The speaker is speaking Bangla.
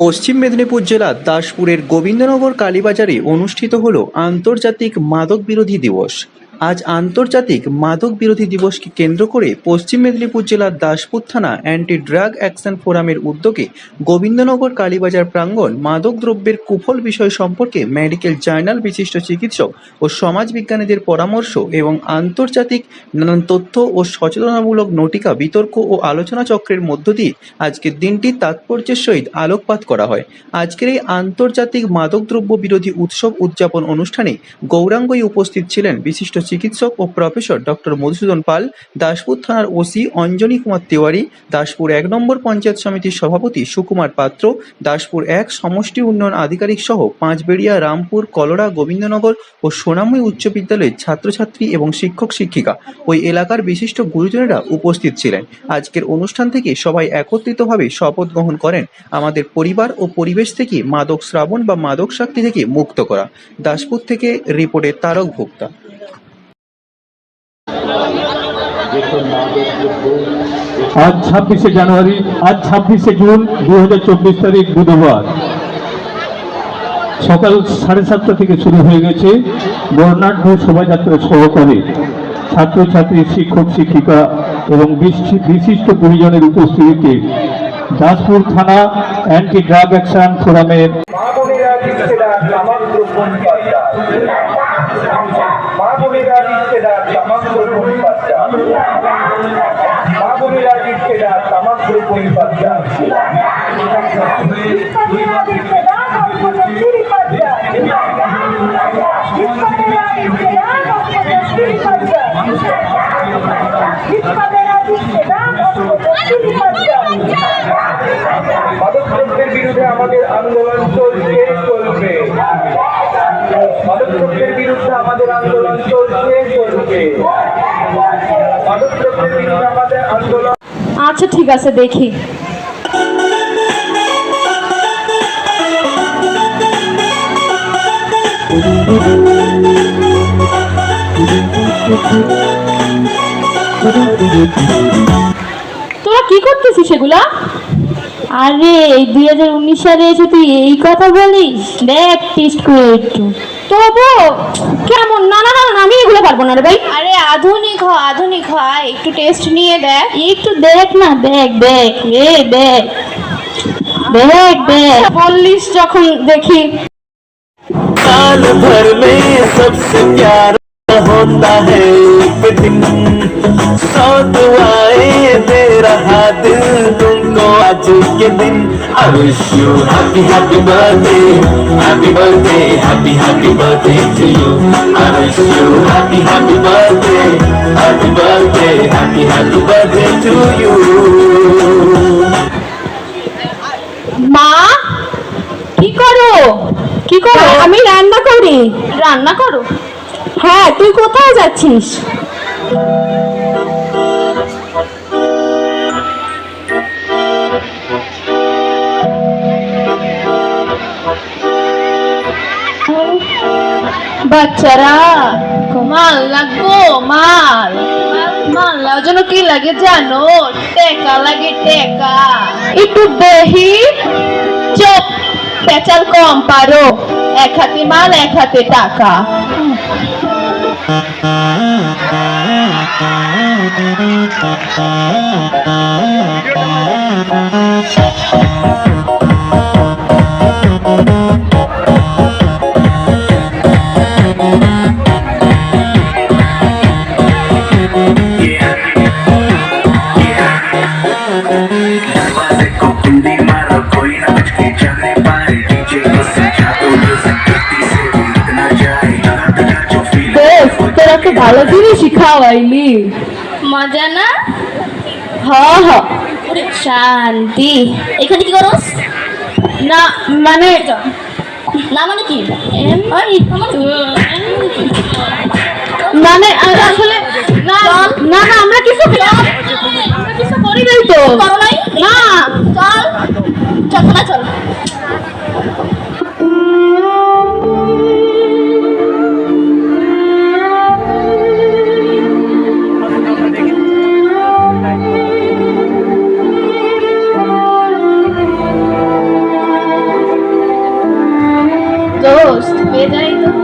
পশ্চিম মেদিনীপুর জেলার দাসপুরের গোবিন্দনগর কালীবাজারে অনুষ্ঠিত হল আন্তর্জাতিক মাদক বিরোধী দিবস। আজ আন্তর্জাতিক মাদক বিরোধী দিবসকে কেন্দ্র করে পশ্চিম মেদিনীপুর জেলার দাসপুর থানা অ্যান্টি ড্রাগ অ্যাকশন ফোরামের উদ্যোগে গোবিন্দনগর কালীবাজার প্রাঙ্গণ মাদক দ্রব্যের কুফল বিষয় সম্পর্কে মেডিকেল জার্নাল বিশিষ্ট চিকিৎসক ও সমাজবিজ্ঞানীদের পরামর্শ এবং আন্তর্জাতিক নানান তথ্য ও সচেতনামূলক নটিকা বিতর্ক ও আলোচনা চক্রের মধ্য দিয়ে আজকের দিনটি তাৎপর্যের সহিত আলোকপাত করা হয়। আজকের এই আন্তর্জাতিক মাদকদ্রব্য বিরোধী উৎসব উদযাপন অনুষ্ঠানে গৌরাঙ্গই উপস্থিত ছিলেন বিশিষ্ট চিকিৎসক ও প্রফেসর ডক্টর মধুসূদন পাল, দাসপুর থানার ওসি অঞ্জনী কুমার তিওয়ারি, দাসপুর এক নম্বর পঞ্চায়েত সমিতির সভাপতি সুকুমার পাত্র, দাসপুর এক সমষ্টি উন্নয়ন আধিকারিক সহ পাঁচবেড়িয়া, রামপুর, কলরা, গোবিন্দনগর ও সোনাময় উচ্চ বিদ্যালয়ের ছাত্রছাত্রী এবং শিক্ষক শিক্ষিকা। ওই এলাকার বিশিষ্ট গুরুজনেরা উপস্থিত ছিলেন। আজকের অনুষ্ঠান থেকে সবাই একত্রিতভাবে শপথ গ্রহণ করেন আমাদের পরিবার ও পরিবেশ থেকে মাদক শ্রাবণ বা মাদক শক্তি থেকে মুক্ত করা। দাসপুর থেকে রিপোর্টের তারক ভোক্তা। আজ ছাব্বিশে জানুয়ারি, আজ ছাব্বিশে জুন দু হাজার চব্বিশ তারিখ বুধবার। সকাল সাড়ে সাতটা থেকে শুরু হয়ে গেছে বর্ণাঢ্য শোভাযাত্রা সহকারে। ছাত্রছাত্রী, শিক্ষক, শিক্ষিকা এবং বিশি- বিশিষ্ট পরিজনের উপস্থিতিতে দাসপুর থানা অ্যান্টি ড্রাগ অ্যাকশন ফোরামের পরিবারটা মামুনিরা দিচ্ছে না সমগ্র পরিবারটা মাদকদ্রব্যের বিরুদ্ধে আমাদের আন্দোলন চলছে, চলবে। মাদকদ্রব্যের বিরুদ্ধে আমাদের আন্দোলন চলছে, চলবে। আচ্ছা ঠিক আছে, দেখি। তোরা কি করতেছিস সেগুলা আরে দুই হাজার উনিশ সালে এসে তুই এই কথা বলিস, দেখ টেস্ট করে একটু। তবু কেমন না না না না, আমি এগুলো পারবো না রে ভাই আরে আধুনিক হ আধুনিক হয় একটু টেস্ট নিয়ে দেখ একটু দেখ না দেখ দেখ এ দেখ দেখ দেখ বললিস যখন দেখি साल भर में सबसे प्यारा होता है एक दिन सौ दुआएं दे रहा दिल तुमको आज के दिन I wish you happy happy birthday happy birthday happy happy birthday to you I wish you happy happy birthday happy birthday happy happy birthday to you মা কি করো কি করো আমি রান্না করি রান্না করো হ্যাঁ তুই কোথায় যাচ্ছিস বাচ্চারা মাল লাগবো মাল মাল নেওয়ার জন্য কি লাগে জানো? টেকা লাগে টেকা। একটু দেহি চোখ পেঁচাল কম পারো। এক হাতে মাল, এক হাতে টাকা। को ভালো জিনিসই খাওয়াইলি মজা না? হ হ। ওরে শান্তি। এখানে কি করস? না মানে না মানে কি? এম, ওই, মানে আসলে না না না আমরা কিছু আমরা কিছু করি নাই তো। দোস্ত বেজাই তো। হেসে